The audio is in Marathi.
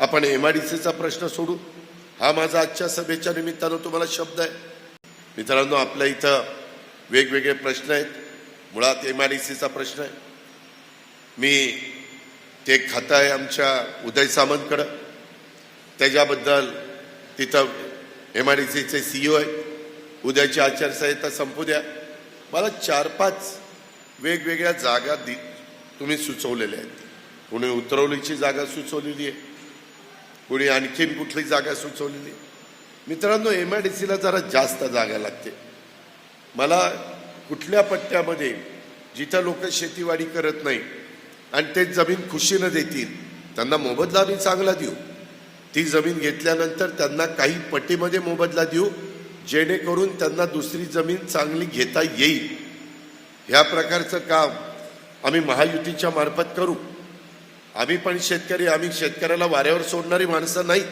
आपण एम आय डी सीचा प्रश्न सोडू. हा माझा आजच्या सभेच्या निमित्तानं तुम्हाला शब्द आहे. मित्रांनो आपल्या इथं वेगवेगळे प्रश्न आहेत. मुळात एम आय डी सीचा प्रश्न आहे. मी ते खातं आहे आमच्या उदय सामंतकडं. त्याच्याबद्दल तिथं एम आय डी सीचे सीईओ आहेत. उद्याची आचारसंहिता संपू द्या. मला चार पाच वेगवेगळ्या जागा दि तुम्ही सुचवलेल्या आहेत. कोणी उतरवलीची जागा सुचवलेली आहे. कोणी आणखीन कुठली जागा सुचवलेली? मित्रांनो एम आय डी सीला जरा जास्त जागा लागते. मला कुठल्या पट्ट्यामध्ये जिथं लोक शेतीवाडी करत नाही आणि ते जमीन खुशीनं देतील त्यांना मोबदला आम्ही चांगला देऊ. ती जमीन घेतल्यानंतर त्यांना काही पट्टीमध्ये मोबदला देऊ जेणेकरून त्यांना दुसरी जमीन चांगली घेता येईल. ह्या प्रकारचं काम आम्ही महायुतीच्या मार्फत करू. आम्ही पण शेतकरी आम्ही शेतकऱ्याला वाऱ्यावर सोडणारी माणसं नाही.